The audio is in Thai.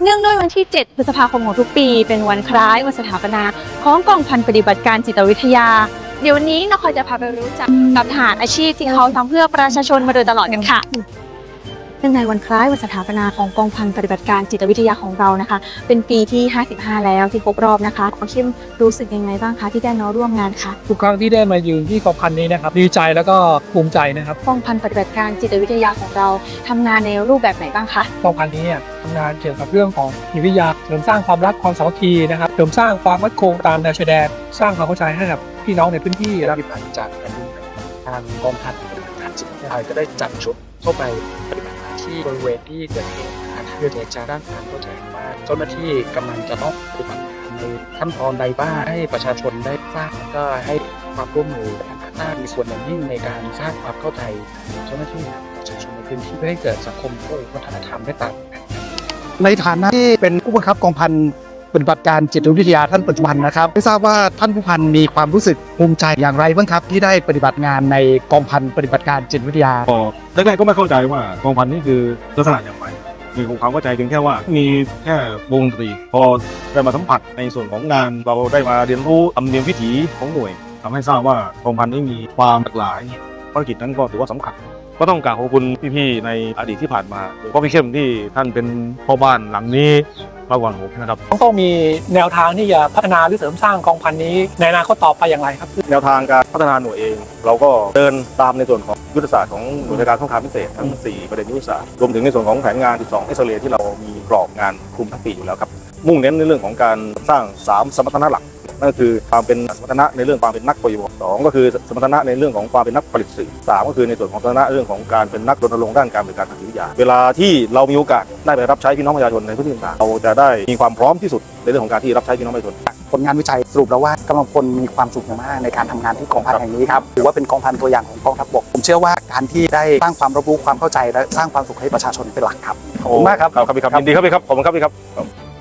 เนื่องด้วยวันที่ 7 พฤษภาคมของทุกปี เป็นวันคล้ายวันสถาปนาของกองพันปฏิบัติการจิตวิทยา เดี๋ยววันนี้นครจะพาไปรู้จักกับฐานอาชีพที่เขาทำเพื่อประชาชนมาโดยตลอดกันค่ะ เนื่องในวันคล้ายวันสถาปนาของกองพันปฏิบัติการจิตวิทยาของเรานะคะ เป็นปีที่ 55 แล้วที่ครบรอบนะคะขอคิมรู้สึกยังไงบ้างคะที่ได้มาร่วมงานคะทุกครั้งที่ได้มายืนที่กองพันนี้นะครับดีใจแล้วก็ภูมิใจนะครับกองพันปฏิบัติการจิตวิทยาของเราทำงานในรูปแบบไหนบ้างคะกองพันนี้เนี่ยทำงานเกี่ยวกับเรื่องของจิตวิทยาเสริมสร้างความรักความสามัคคีนะครับเสริมสร้างความมั่นคงตามแนวชายแดนสร้างความเข้าใจให้กับพี่น้องในพื้นที่ที่และรับผ่านจากแผ่นดินทางกองพันปฏิบัติการจิตวิทยาก็ได้จัดชุดเข้าไปปฏิบัติหน้า ที่บริเวณที่เกิดเหตุนะครับเพื่อที่จะด้านความเข้าใจว่าเจ้าหน้าที่กำลังจะต้องปฏิบัติงานในขั้นตอนใดบ้างให้ประชาชนได้ทราบแล้วก็ให้ความร่วมมือนะน่ามีส่วนอย่างยิ่งในการสร้างความเข้าใจของเจ้าหน้าที่ประชาชนในพื้นที่เพื่อให้เกิดสังคมผู้วัฒนธรรมได้ต่างในฐานะที่เป็นผู้บังคับกองพัน ปฏิบัติการจิตวิทยาท่านปัจจุบันนะครับไม่ทราบว่าท่านผู้พันมีความรู้สึกภูมิใจอย่างไรบ้างครับที่ได้ปฏิบัติงานในกองพันปฏิบัติการจิตวิทยาพอแรกๆก็ไม่เข้าใจว่ากองพันนี่คือลักษณะอย่างไรมีความเข้าใจเพียงแค่ว่ามีแค่วงดนตรีพอได้มาสัมผัสในส่วนของงานเราได้มาเรียนรู้ธรรมเนียมวิถีของหน่วยทำให้ทราบว่ากองพันนี่มีความหลากหลายภารกิจนั้นก็ถือว่าสำคัญก็ต้องกราบขอบคุณพี่ๆในอดีตที่ผ่านมาโดยเฉพาะพี่เข้มที่ท่านเป็นพ่อบ้านหลังนี้ มากกว่าผมนะครับต้องมีแนวทางที่จะพัฒนาหรือเสริมสร้างกองพันนี้ ในอนาคตต่อไปอย่างไรครับ แนวทางการพัฒนาหน่วยเอง เราก็เดินตามในส่วนของยุทธศาสตร์ของหน่วยการสงครามพิเศษทั้ง 4 ประเด็นยุทธศาสตร์รวมถึงในส่วนของแผนงาน 12 เอ็กซเรย์ที่เรามีกรอบงานคลุมทั้งปีอยู่แล้วครับมุ่งเน้นในเรื่องของการสร้าง 3 สมรรถนะหลัก นั่นก็คือความเป็นสมรรถนะในเรื่องความเป็นนักปฏิบัติสองก็คือสมรรถนะในเรื่องของความเป็นนักผลิตสื่อสามก็คือในส่วนของสมรรถนะเรื่องของการเป็นนักรณรงค์ด้านการบริการทางจิตวิทยา เวลาที่เรามีโอกาสได้ไปรับใช้พี่น้องประชาชนในพื้นที่ต่างๆเราจะได้มีความพร้อมที่สุดในเรื่องของการที่รับใช้พี่น้องประชาชนผลงานวิจัยสรุปแล้วว่ากำลังพลมีความสุขอย่างมากในการทำงานที่กองพันแห่งนี้ครับถือว่าเป็นกองพันตัวอย่างของกองทัพบกผมเชื่อว่าการที่ได้สร้างความรับรู้ความเข้าใจและสร้างความสุขให้ประชาชนเป็นหลักครับขอบคุณมากครับครับครับพี่ครับยินดีครับพี่ครับขอบคุณครับพี่ครับ